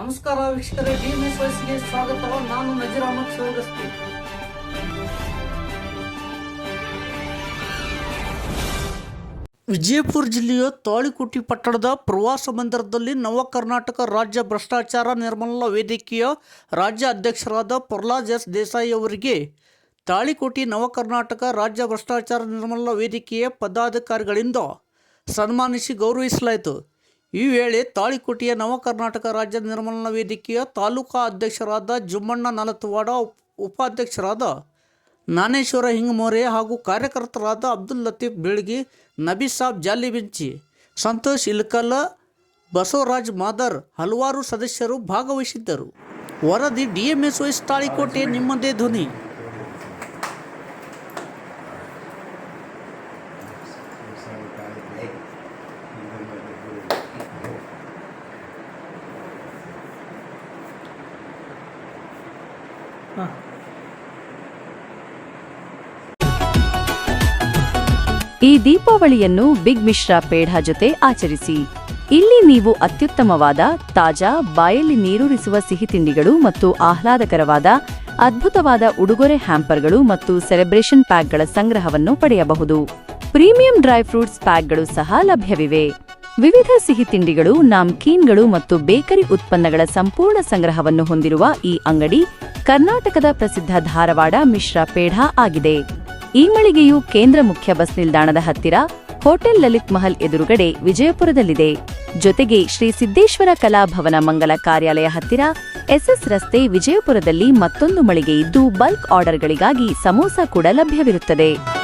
ನಮಸ್ಕಾರ ವೀಕ್ಷಕರೇ D M S ವಯಸ್ಸಿಗೆ ಸ್ವಾಗತ ನಾನು ನಜೀರ್ ಅಹಮದ್ ಸೋಗಸ್ತಿ ವಿಜಯಪುರ ಜಿಲ್ಲೆಯ ತಾಳಿಕೋಟಿ ಪಟ್ಟಣದ ಪ್ರವಾಸ ಮಂದಿರದಲ್ಲಿ ನವ ಕರ್ನಾಟಕ ರಾಜ್ಯ ಭ್ರಷ್ಟಾಚಾರ ನಿರ್ಮೂಲನಾ ವೇದಿಕೆಯ ರಾಜ್ಯ ಅಧ್ಯಕ್ಷರಾದ ಪ್ರಹ್ಲಾದ್ ಎಸ್ ದೇಸಾಯಿ ಅವರಿಗೆ ತಾಳಿಕೋಟಿ ನವ ಕರ್ನಾಟಕ ರಾಜ್ಯ ಭ್ರಷ್ಟಾಚಾರ ನಿರ್ಮೂಲನಾ ವೇದಿಕೆಯ ಪದಾಧಿಕಾರಿಗಳಿಂದ ಸನ್ಮಾನಿಸಿ ಗೌರವಿಸಲಾಯಿತು. ಈ ವೇಳೆ ತಾಳಿಕೋಟೆಯ ನವಕರ್ನಾಟಕ ರಾಜ್ಯ ನಿರ್ಮಲನ ವೇದಿಕೆಯ ತಾಲೂಕಾ ಅಧ್ಯಕ್ಷರಾದ ಜುಮ್ಮಣ್ಣ ನಲತವಾಡ, ಉಪ್- ಉಪಾಧ್ಯಕ್ಷರಾದ ನಾನೇಶ್ವರ ಹಿಂಗಮೋರೆ ಹಾಗೂ ಕಾರ್ಯಕರ್ತರಾದ ಅಬ್ದುಲ್ ಲತೀಫ್ ಬೆಳಗಿ ನಬಿ ಸಾಬ್ ಜಾಲಿಬೆಂಚಿ, ಸಂತೋಷ್ ಇಲ್ಕಲ್ಲ ಬಸವರಾಜ್ ಮಾದರ್ ಹಲವಾರು ಸದಸ್ಯರು ಭಾಗವಹಿಸಿದ್ದರು. ವರದಿ ಡಿಎಂಎಸ್ ವೈಸ್ ತಾಳಿಕೋಟೆ ನಿಮ್ಮದೇ ಧ್ವನಿ. ಈ ದೀಪಾವಳಿಯನ್ನು ಬಿಗ್ ಮಿಶ್ರಾ ಪೇಢಾ ಜೊತೆ ಆಚರಿಸಿ. ಇಲ್ಲಿ ನೀವು ಅತ್ಯುತ್ತಮವಾದ, ತಾಜಾ, ಬಾಯಲ್ಲಿ ನೀರೂರಿಸುವ ಸಿಹಿ ತಿಂಡಿಗಳು ಮತ್ತು ಆಹ್ಲಾದಕರವಾದ, ಅದ್ಭುತವಾದ ಉಡುಗೊರೆ ಹ್ಯಾಂಪರ್ಗಳು ಮತ್ತು ಸೆಲೆಬ್ರೇಷನ್ ಪ್ಯಾಕ್ಗಳ ಸಂಗ್ರಹವನ್ನು ಪಡೆಯಬಹುದು. ಪ್ರೀಮಿಯಂ ಡ್ರೈ ಫ್ರೂಟ್ಸ್ ಪ್ಯಾಕ್ಗಳು ಸಹ ಲಭ್ಯವಿವೆ. ವಿವಿಧ ಸಿಹಿ ತಿಂಡಿಗಳು ನಾಮ್ಕೀನ್ಗಳು ಮತ್ತು ಬೇಕರಿ ಉತ್ಪನ್ನಗಳ ಸಂಪೂರ್ಣ ಸಂಗ್ರಹವನ್ನು ಹೊಂದಿರುವ ಈ ಅಂಗಡಿ ಕರ್ನಾಟಕದ ಪ್ರಸಿದ್ಧ ಧಾರವಾಡ ಮಿಶ್ರ ಪೇಢ ಆಗಿದೆ. ಈ ಮಳಿಗೆಯು ಕೇಂದ್ರ ಮುಖ್ಯ ಬಸ್ ನಿಲ್ದಾಣದ ಹತ್ತಿರ ಹೋಟೆಲ್ ಲಲಿತ್ ಮಹಲ್ ಎದುರುಗಡೆ ವಿಜಯಪುರದಲ್ಲಿದೆ. ಜೊತೆಗೆ ಶ್ರೀ ಸಿದ್ದೇಶ್ವರ ಕಲಾಭವನ ಮಂಗಲ ಕಾರ್ಯಾಲಯ ಹತ್ತಿರ ಎಸ್ಎಸ್ ರಸ್ತೆ ವಿಜಯಪುರದಲ್ಲಿ ಮತ್ತೊಂದು ಮಳಿಗೆ ಇದ್ದು, ಬಲ್ಕ್ ಆರ್ಡರ್ಗಳಿಗಾಗಿ ಸಮೋಸ ಕೂಡ ಲಭ್ಯವಿರುತ್ತದೆ.